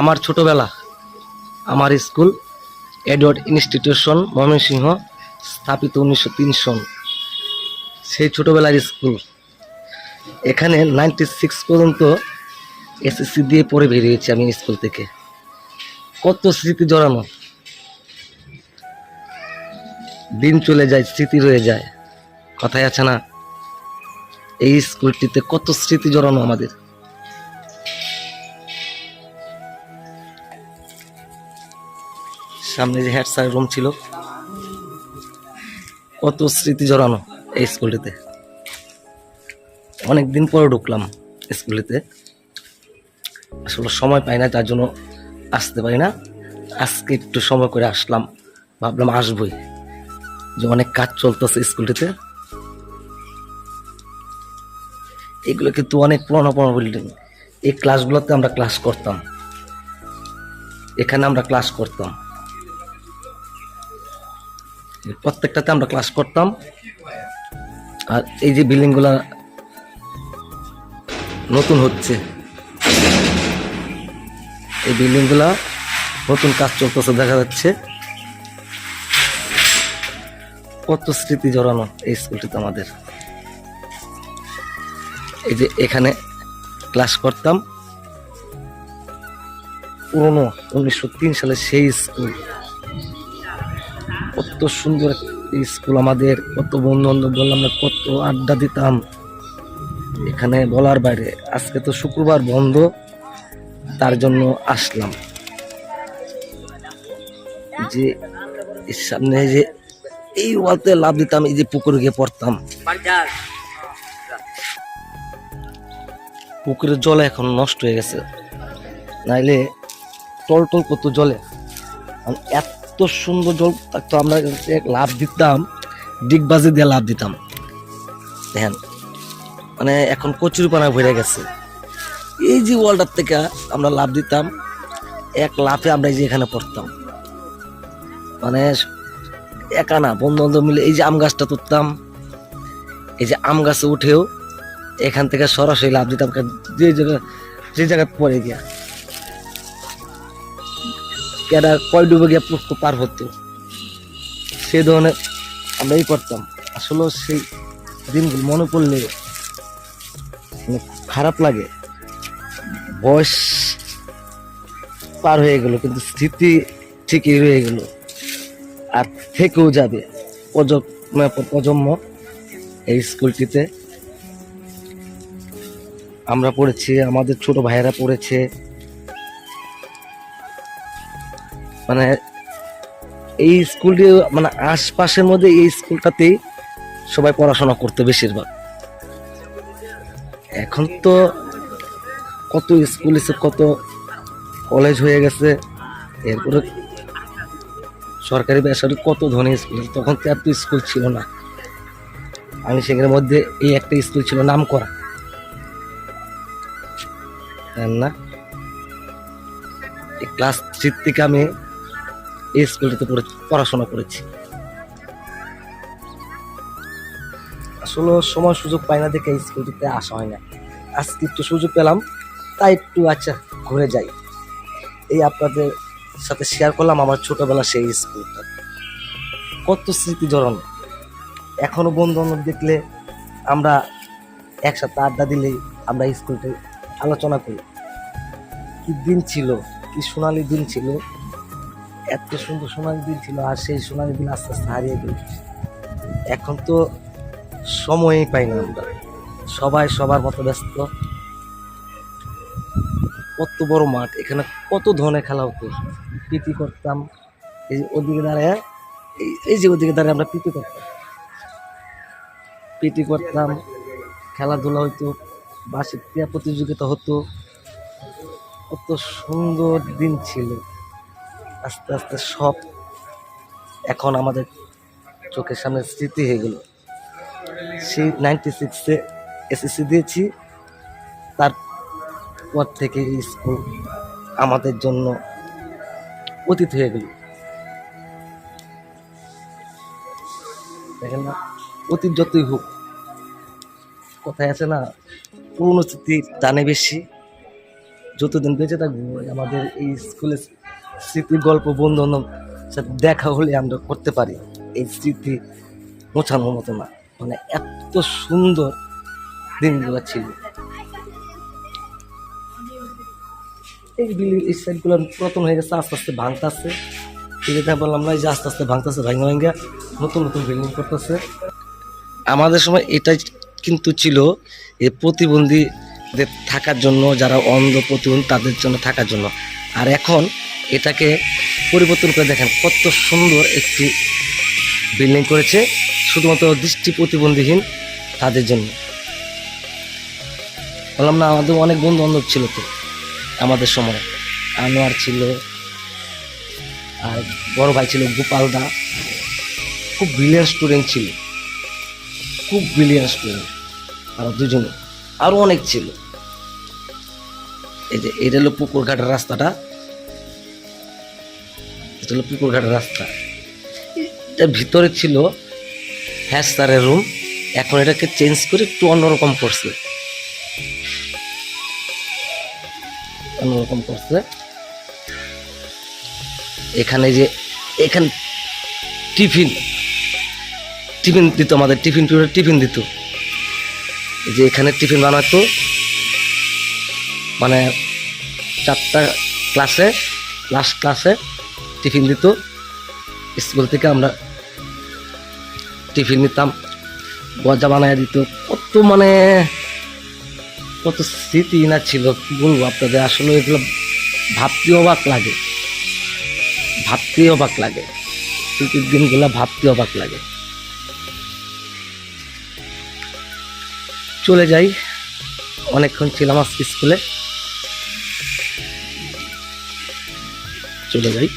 আমার ছোটবেলা আমার স্কুল এডওয়ার্ড ইনস্টিটিউশন ময়মনসিংহ স্থাপিত উনিশশো তিন সন। সেই ছোটবেলার স্কুল। এখানে নাইনটি সিক্স পর্যন্ত এসএসসি দিয়ে পড়ে বেরিয়েছি আমি স্কুল থেকে। কত স্মৃতি জড়ানো। দিন চলে যায়, স্মৃতি রয়ে যায়। কথায় আছে না, এই স্কুলটিতে কত স্মৃতি জড়ানো আমাদের। সামনে যে হেড স্যার রুম ছিল, কত স্মৃতি জড়ানো এই স্কুলটিতে অনেক দিন পরে ঢুকলাম স্কুলটিতে আসলে সময় পাই না তার জন্য আসতে পারি না। আজকে একটু সময় করে আসলাম, ভাবলাম আসবই। যে অনেক কাজ চলতেছে স্কুলটিতে এগুলো কিন্তু অনেক পুরোনো পুরোনো বিল্ডিং এই ক্লাসগুলোতে আমরা ক্লাস করতাম। এখানে আমরা ক্লাস করতাম। প্রত্যেকটাতে আমরা ক্লাস করতাম। আর এই যে বিল্ডিংগুলা নতুন হচ্ছে। এই বিল্ডিংগুলা নতুন কাজ চলতেছে, দেখা যাচ্ছে। কত স্মৃতি জড়ানো এই স্কুলটিতে আমাদের। এই যে এখানে ক্লাস করতাম। পুরনো উনিশশো তিন সালে সেই স্কুল। কত সুন্দর স্কুল আমাদের, কত বন্ধু বললাম না, কত আড্ডা দিতাম। এখানে বলার বাইরে, আজকে তো শুক্রবার বন্ধ, তার জন্য আসলাম। যে সামনে যে এই ওয়ালতে লাভ দিতাম, এই যে পুকুরে গিয়ে পড়তাম। পুকুরের জল এখন নষ্ট হয়ে গেছে। নাইলে টল টল কত জলে। আর এত সুন্দর জল থাকতো আমরা লাভ দিতাম ডিগবাজি দিয়ে লাভ দিতাম। দেখেন মানে এখন কচুরি পানা ভরে গেছে। এই যে ওয়ালটার থেকে আমরা লাভ দিতাম, এক লাফে আমরা এই যে এখানে পড়তাম। মানে একা না বন্ধু বান্ধব মিলে এই যে আম গাছটা তুলতাম এই যে আম গাছে উঠেও এখান থেকে সরাসরি লাভ দিতাম যে জায়গা যে জায়গায় পড়ে গিয়া। কেডা কয় ডুবে গিয়া পার হতো? সেই ধরনের আমরা এই করতাম। আসলে সেই দিনগুলো মনে পড়লে মানে খারাপ লাগে। বয়স পার হয়ে গেল, কিন্তু স্থিতি ঠিকই রয়ে গেল। আর থেকেও যাবে। পর প্রজন্ম এই স্কুলটিতে। আমরা পড়েছি, আমাদের ছোট ভাইয়েরা পড়েছে। মানে এই স্কুলটি মানে আশপাশের মধ্যে এই স্কুলটাতেই সবাই পড়াশোনা করতে বেশিরভাগ। এখন তো কত স্কুল এসে কত কলেজ হয়ে গেছে, এরপরে সরকারি বেসরকারি কত ধনী স্কুল তখন তো এত স্কুল ছিল না। আমি সেখানের মধ্যে এই একটা স্কুল ছিল নাম করা না। ক্লাস থ্রি থেকে আমি এই স্কুলটাতে পড়ে, পড়াশোনা করেছি। আসলে সময় সুযোগ পাই না দেখে স্কুলটিতে আসা হয় না। আজকে একটু সুযোগ পেলাম, তাই একটু আচ্ছা ঘুরে যাই। এই আপনাদের সাথে শেয়ার করলাম আমার ছোটবেলা সেই স্কুলটা। কত স্মৃতি জড়ানো এখনও বন্ধু বান্ধব দেখলে আমরা একসাথে আড্ডা দিলেই আমরা স্কুলটি আলোচনা করি। কি দিন ছিল, কি সোনালি দিন ছিল এত সুন্দর সোনালি দিন ছিল আর সেই সোনালি দিন আস্তে আস্তে হারিয়ে গেল। এখন তো সময়ই পাই না আমরা। সবাই সবার মতো ব্যস্ত। কত বড় মাঠ, এখানে কত ধরনের খেলা হতো। পিটি করতাম, এই যে ওদিকে দাঁড়ায় এই- এই যে ওদিকে দাঁড়ায় আমরা পিটি করতাম। পিটি করতাম, খেলাধুলা হইতো, বার্ষিক ক্রীড়া প্রতিযোগিতা হতো। কত সুন্দর দিন ছিল। আস্তে আস্তে সব এখন আমাদের চোখের সামনে স্মৃতি হয়ে গেল। সেই নাইনটি সিক্সে এসএসসি দিয়েছি। তারপর থেকে স্কুল আমাদের জন্য অতীত হয়ে গেল। দেখেন না, অতীত যতই হোক, কথায় আছে না, পুরনো স্মৃতি টানে বেশি। যতদিন বেঁচে থাকব, আমাদের এই স্কুলের স্মৃতির গল্প বন্ধু সাথে দেখা হলে আমরা করতে পারি। এই স্মৃতি মোছানোর মতো না। মানে এত সুন্দর দিনগুলো ছিল। এই বিল্ডিং এই সাইডগুলো পুরাতন হয়ে গেছে, আস্তে আস্তে ভাঙতেছে। ঠিক আছে বললাম না যে আস্তে আস্তে ভাঙতেছে, ভাঙা ভাঙ্গা নতুন নতুন বিল্ডিং করতেছে। আমাদের সময় এটাই কিন্তু ছিল এই প্রতিবন্ধীদের থাকার জন্য, যারা অন্ধ প্রতিবন্ধী, তাদের জন্য থাকার জন্য। আর এখন এটাকে পরিবর্তন করে দেখেন, কত সুন্দর একটি বিল্ডিং করেছে, শুধুমাত্র দৃষ্টি প্রতিবন্ধীহীন তাদের জন্য। বললাম, না, আমাদের অনেক বন্ধু বান্ধব ছিল তো আমাদের সময়। আনোয়ার ছিল, আর বড় ভাই ছিল গোপাল দা। খুব ব্রিলিয়ান্ট স্টুডেন্ট ছিল। খুব ব্রিলিয়ান্ট স্টুডেন্ট আর দুজনে। আরও অনেক ছিল। এই যে, এটা হলো পুকুরঘাটের রাস্তাটা। এটা হলো পুকুরঘাটের রাস্তা। এটার ভিতরে ছিল হ্যাস্তারের রুম এখন এটাকে চেঞ্জ করে একটু অন্যরকম করছে। অন্যরকম করছে। এখানে যে, এখানে টিফিন টিফিন দিত আমাদের, টিফিন পিরিয়ড টিফিন দিত। যে এখানে টিফিন বানাতো। মানে চারটা ক্লাসে লাস্ট ক্লাসে টিফিন দিত। স্কুল থেকে আমরা টিফিন নিতাম গজা বানায় দিত। কত মানে কত স্মৃতি না ছিল, কি বলব আপনাদের? আসলে এগুলো ভাবতে অবাক লাগে। ভাবতে অবাক লাগে। স্মৃতির দিনগুলো ভাবতে অবাক লাগে। চলে যাই। অনেকক্ষণ ছিলাম আজকে স্কুলে। চলে যাই।